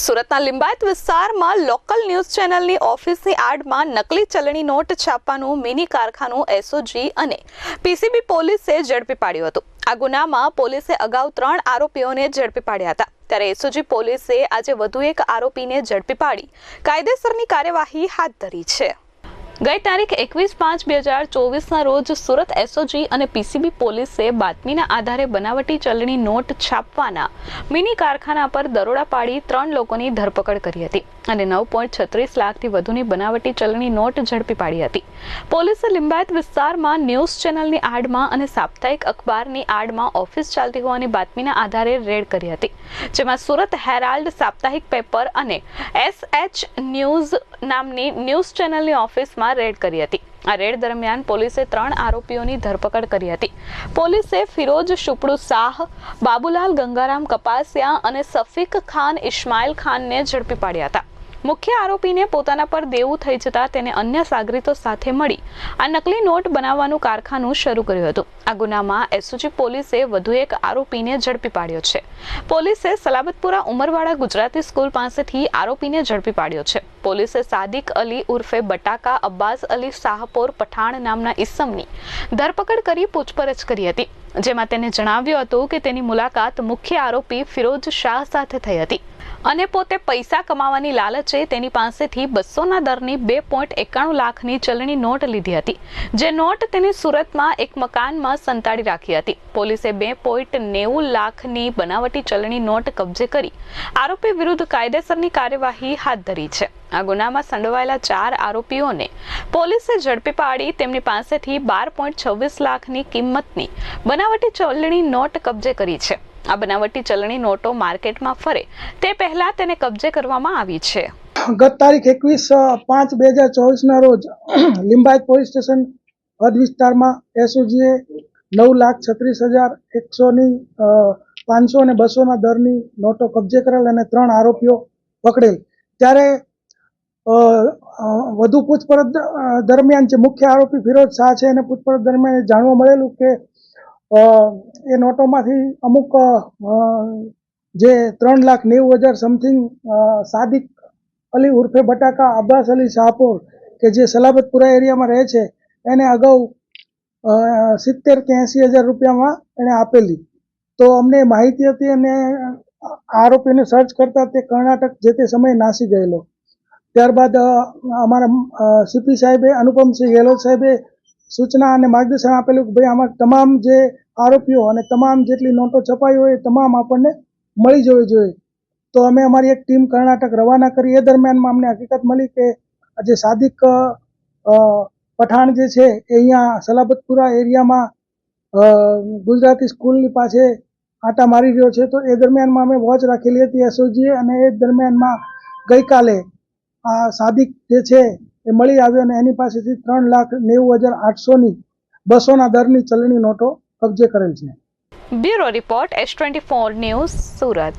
સુરતના લિંબાયત વિસ્તારમાં local news ચેનલની ઓફિસની આડમાં નકલી ચલણી નોટ છાપવાનું મિની કારખાનું એસઓજી અને પીસીબી પોલીસે ઝડપી પાડ્યું હતું. આ ગુનામાં પોલીસે અગાઉ ત્રણ આરોપીઓને ઝડપી પાડ્યા હતા. ત્યારે એસઓજી પોલીસે આજે વધુ એક આરોપીને ઝડપી પાડી. કાયદેસરની કાર્યવાહી હાથ ધરી છે. ગઈ તારીખ એકવીસ પાંચ બે હજાર ચોવીસના રોજ સુરત એસઓજી અને પીસીબી પોલીસે બાતમીના આધારે બનાવટી ચલણી નોટ છાપવાના મિની કારખાના પર દરોડા પાડી ત્રણ લોકોની ધરપકડ કરી હતી. અને નવ પોઈન્ટ છત્રીસ લાખથી વધુની બનાવટી ચલણી નોટ ઝડપી પાડી હતી. પોલીસે લિંબાયત વિસ્તારમાં ન્યૂઝ ચેનલની આડમાં અને સાપ્તાહિક અખબારની આડમાં ઓફિસ ચાલતી હોવાની બાતમીના આધારે રેડ કરી હતી. જેમાં સુરત હેરાલ્ડ સાપ્તાહિક પેપર અને એસ એચ ન્યૂઝ નામની ન્યૂઝ ચેનલની ઓફિસમાં રેડ કરી હતી. આ રેડ દરમિયાન પોલીસે ત્રણ આરોપીઓની ધરપકડ કરી હતી. પોલીસે ફિરોજ શુપડુ શાહ, બાબુલાલ ગંગારામ કપાસિયા અને સફીક ખાન ઇસ્માઇલ ખાનને ઝડપી પાડ્યા હતા. મુખ્ય આરોપીને પોતાના પર દેવું થઈ જતા તેને અન્ય સાગરીતો સાથે મળી આ નકલી નોટ બનાવવાનું કારખાનું શરૂ કર્યું હતું. આ ગુનામાં એસઓજી પોલીસે વધુ એક આરોપીને ઝડપી પાડ્યો છે. પોલીસે સલાબતપુરા ઉમરવાડા ગુજરાતી સ્કૂલ પાસેથી આરોપીને ઝડપી પાડ્યો છે. પોલીસે સાદિક અલી ઉર્ફે બટાકા, અબ્બાસ અલી શાહપોર, પઠાણ નામના ઇસમની ધરપકડ કરી પૂછપરછ કરી હતી. જેમાં તેને જણાવ્યું હતું કે તેની મુલાકાત મુખ્ય આરોપી ફિરોજ શાહ સાથે થઈ હતી. અને પોતે પૈસા કમાવાની લાલચે તેની પાસેથી બસોના દરની બે પોઈન્ટ એકાણું લાખની ચલણી નોટ લીધી હતી, જે નોટ તેને સુરતમાં એક મકાનમાં સંતાડી રાખી હતી. પોલીસે બે પોઈન્ટ નેવું લાખની બનાવટી ચલણી નોટ કબજે કરી આરોપી વિરુદ્ધ કાયદેસરની કાર્યવાહી હાથ ધરી છે. આ ગુનામાં સંડોવાયેલા ચાર આરોપીઓને પોલીસે ઝડપી પાડી તેમની પાસેથી બાર પોઈન્ટ છવ્વીસ લાખની કિંમતની બનાવટી ચલણી નોટ કબજે કરી છે. આ બનાવટી ચલણી નોટો માર્કેટમાં ફરે. તે પહેલા તેને કબજે કરવામાં આવી છે. ગત તારીખ એકવીસ પાંચ બે હજાર ચોવીસના રોજ લિંબાયત પોલીસ સ્ટેશન હદ વિસ્તારમાં એસઓજીએ નવ લાખ છત્રીસ હજાર એકસોની પાંચસો અને બસોના દરની નોટો કબજે કરેલ અને ત્રણ આરોપીઓ પકડેલ. ત્યારે વધુ પૂછપરછ દરમિયાન જે મુખ્ય આરોપી ફિરોજ શાહ છે એને પૂછપરછ દરમિયાન જાણવા મળેલું કે એ નોટોમાંથી અમુક જે ત્રણ લાખ નેવું હજાર સમથિંગ સાદિક અલી ઉર્ફે બટાકા અબ્બાસ અલી શાહપુર કે જે સલાબતપુરા એરિયામાં રહે છે, એને અગાઉ સિત્તેર કે એંસી હજાર રૂપિયામાં એણે આપેલી. તો અમને માહિતી હતી અને આરોપીને સર્ચ કરતા તે કર્ણાટક જે તે સમયે નાસી ગયેલો. ત્યારબાદ અમારા સીપી સાહેબે, અનુપમસિંહ ગેહલોત સાહેબે સૂચના અને માર્ગદર્શન આપેલું કે ભાઈ આમાં તમામ જે આરોપીઓ અને તમામ જેટલી નોટો છપાઈ હોય એ તમામ આપણને મળી જવી જોઈએ. તો અમે અમારી એક ટીમ કર્ણાટક રવાના કરી. એ દરમિયાનમાં અમને હકીકત મળી કે જે સાદિક પઠાણ જે છે એ અહીંયા સલાબતપુરા એરિયામાં ગુજરાતી સ્કૂલની પાસે આટા મારી રહ્યો છે. તો એ દરમિયાનમાં અમે વોચ રાખેલી હતી એસઓજીએ અને એ દરમિયાનમાં ગઈકાલે આ સાદિક જે છે એ મળી આવ્યો અને એની પાસેથી ત્રણ લાખ નેવું હજાર આઠસોની બસોના દરની ચલણી નોટો કબજે કરેલ છે. Bureau report S twenty four news Surat.